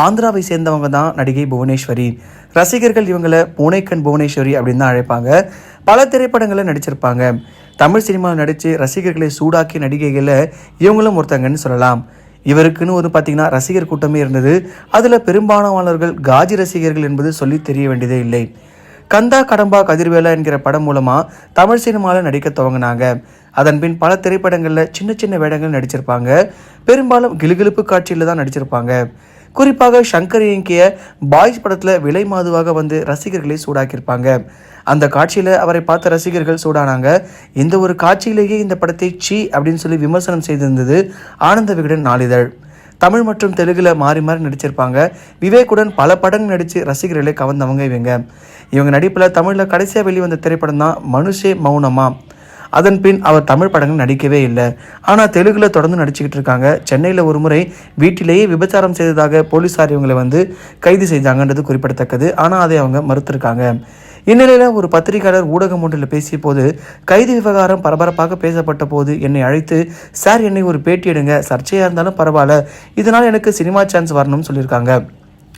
ஆந்திராவை சேர்ந்தவங்க தான் நடிகை புவனேஸ்வரி. ரசிகர்கள் இவங்களை பூனைக்கண் புவனேஸ்வரி அப்படின்னு தான் அழைப்பாங்க. பல திரைப்படங்களில் நடிச்சிருப்பாங்க. தமிழ் சினிமாவில் நடித்து ரசிகர்களை சூடாக்கிய நடிகைகளில் இவங்களும் ஒருத்தங்கன்னு சொல்லலாம். இவருக்குன்னு வந்து பார்த்தீங்கன்னா ரசிகர் கூட்டமே இருந்தது. அதில் பெரும்பாலானவர்கள் காஜி ரசிகர்கள் என்பது சொல்லி தெரிய வேண்டியதே இல்லை. கந்தா கடம்பா கதிர்வேலா என்கிற படம் மூலமாக தமிழ் சினிமாவில் நடிக்க துவங்கினாங்க. அதன்பின் பல திரைப்படங்களில் சின்ன சின்ன வேடங்கள் நடிச்சிருப்பாங்க. பெரும்பாலும் கிலுகிலுப்பு காட்சியில் தான் நடிச்சிருப்பாங்க. குறிப்பாக சங்கர் இயங்கிய பாய்ஸ் படத்தில் விலை மாதுவாக வந்து ரசிகர்களை சூடாக்கியிருப்பாங்க. அந்த காட்சியில் அவரை பார்த்த ரசிகர்கள் சூடானாங்க. இந்த ஒரு காட்சியிலேயே இந்த படத்தை சி அப்படின்னு சொல்லி விமர்சனம் செய்திருந்தது ஆனந்த விகடன் நாளிதழ். தமிழ் மற்றும் தெலுங்குல மாறி மாறி நடிச்சிருப்பாங்க. விவேக்குடன் பல படங்கள் நடித்து ரசிகர்களை கவர்ந்தவங்க இவங்க. இவங்க நடிப்பில் தமிழில் கடைசியாக வெளிவந்த திரைப்படம் தான் மனுஷே மௌனமா. அதன் பின் அவர் தமிழ் படங்கள் நடிக்கவே இல்லை. ஆனால் தெலுங்குல தொடர்ந்து நடிச்சுக்கிட்டு இருக்காங்க. சென்னையில் ஒரு முறை வீட்டிலேயே விபச்சாரம் செய்ததாக போலீஸார் இவங்களை வந்து கைது செய்தாங்கன்றது குறிப்பிடத்தக்கது. ஆனால் அதை அவங்க மறுத்திருக்காங்க. இந்நிலையில் ஒரு பத்திரிகையாளர் ஊடகம் ஒன்றில் பேசிய போது கைது விவகாரம் பரபரப்பாக பேசப்பட்ட போது என்னை அழைத்து சார் என்னை ஒரு பேட்டி எடுங்க. சர்ச்சையாக இருந்தாலும் பரவாயில்ல. இதனால் எனக்கு சினிமா சான்ஸ் வரணும்னு சொல்லியிருக்காங்க.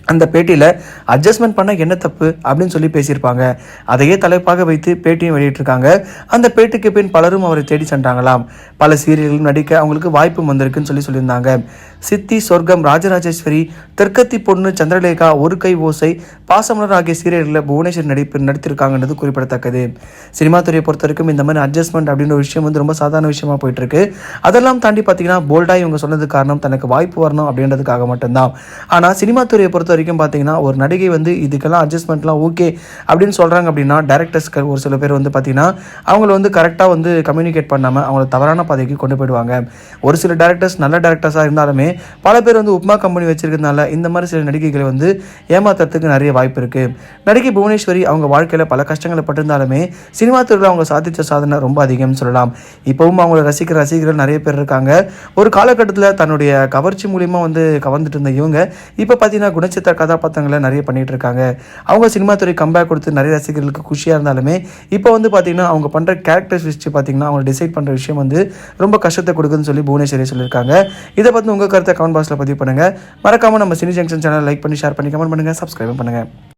அந்த பேட்டியில் அட்ஜஸ்ட்மெண்ட் பண்ண என்ன தப்பு? அப்படின்னு சொல்லி பேசியிருப்பாங்க. அதையே தலைப்பாக வைத்து பேட்டியும் வெளியிட்டிருக்காங்க. அந்த பேட்டிக்கு பின் பலரும் அவரை தேடி சென்றாங்களாம். பல சீரியல்களும் நடிக்க அவங்களுக்கு வாய்ப்பு வந்திருக்குன்னு சொல்லி சொல்லியிருந்தாங்க. சித்தி சொர்க்கம் ராஜராஜேஸ்வரி தெற்கத்தி பொண்ணு சந்திரலேகா ஒரு கை ஓசை பாசமலர் ஆகிய சீரியல்களில் புவனேஸ்வர் நடிப்பு நடித்திருக்காங்கன்றது குறிப்பிடத்தக்கது. சினிமா துறையை பொறுத்த வரைக்கும் இந்த மாதிரி அட்ஜஸ்ட்மெண்ட் அப்படின்ற ஒரு விஷயம் வந்து ரொம்ப சாதாரண விஷயமா போயிட்டு இருக்கு அதெல்லாம் தாண்டி பார்த்தீங்கன்னா போல்டாக இவங்க சொன்னது காரணம் தனக்கு வாய்ப்பு வரணும் அப்படின்றதுக்காக மட்டும்தான். ஆனால் சினிமா துறையை பொறுத்த வரைக்கும் பார்த்தீங்கன்னா ஒரு நடிகை வந்து இதுக்கெல்லாம் அட்ஜஸ்ட்மெண்ட்லாம் ஓகே அப்படின்னு சொல்கிறாங்க அப்படின்னா டேரக்டர்ஸ்க்கு ஒரு சில பேர் வந்து பார்த்தீங்கன்னா அவங்கள வந்து கரெக்டாக வந்து கம்யூனிகேட் பண்ணாமல் அவங்கள தவறான பாதைக்கு கொண்டு போயிடுவாங்க. ஒரு சில டேரக்டர்ஸ் நல்ல டேரக்டர்ஸாக இருந்தாலுமே பல பேர் வந்து உப்மா கம்பெனி வச்சிருக்கிறதுனால இந்த மாதிரி சில நடிகைகளை வந்து ஏமாத்துறதுக்கு நிறைய வாய்ப்பு இருக்குது நடிகை புவனேஸ்வரி அவங்க வாழ்க்கையில் பல கஷ்டங்களை பட்டிருந்தாலுமே சினிமா துறையில் அவங்க சாதித்த சாதனை ரொம்ப அதிகம்னு சொல்லலாம். இப்போவும் அவங்கள ரசிக்கிற ரசிகர்கள் நிறைய பேர் இருக்காங்க. ஒரு காலகட்டத்தில் தன்னுடைய கவர்ச்சி மூலியமாக வந்து கவர்ந்துட்டு இருந்த இவங்க இப்போ பார்த்தீங்கன்னா குணச்சித்திர கதாபாத்திரங்களை நிறைய பண்ணிட்டு இருக்காங்க அவங்க சினிமா துறை கம்பேக் கொடுத்து நிறைய ரசிகர்களுக்கு குஷியாக இருந்தாலுமே இப்போ வந்து பார்த்தீங்கன்னா அவங்க பண்ணுற கேரக்டர்ஸ் வச்சு பார்த்தீங்கன்னா அவங்க டிசைட் பண்ணுற விஷயம் வந்து ரொம்ப கஷ்டத்தை கொடுக்குதுன்னு சொல்லி புவனேஸ்வரி சொல்லியிருக்காங்க. இதை பற்றி உங்கள் கருத்தை கமெண்ட் பாக்ஸில் பதிவு பண்ணுங்கள் மறக்காமல் நம்ம சினி ஜங்ஷன் சேனல் லைக் பண்ணி ஷேர் பண்ணி கமெண்ட் பண்ணுங்கள் சப்ஸ்கிரைப் பண்ணுங்கள்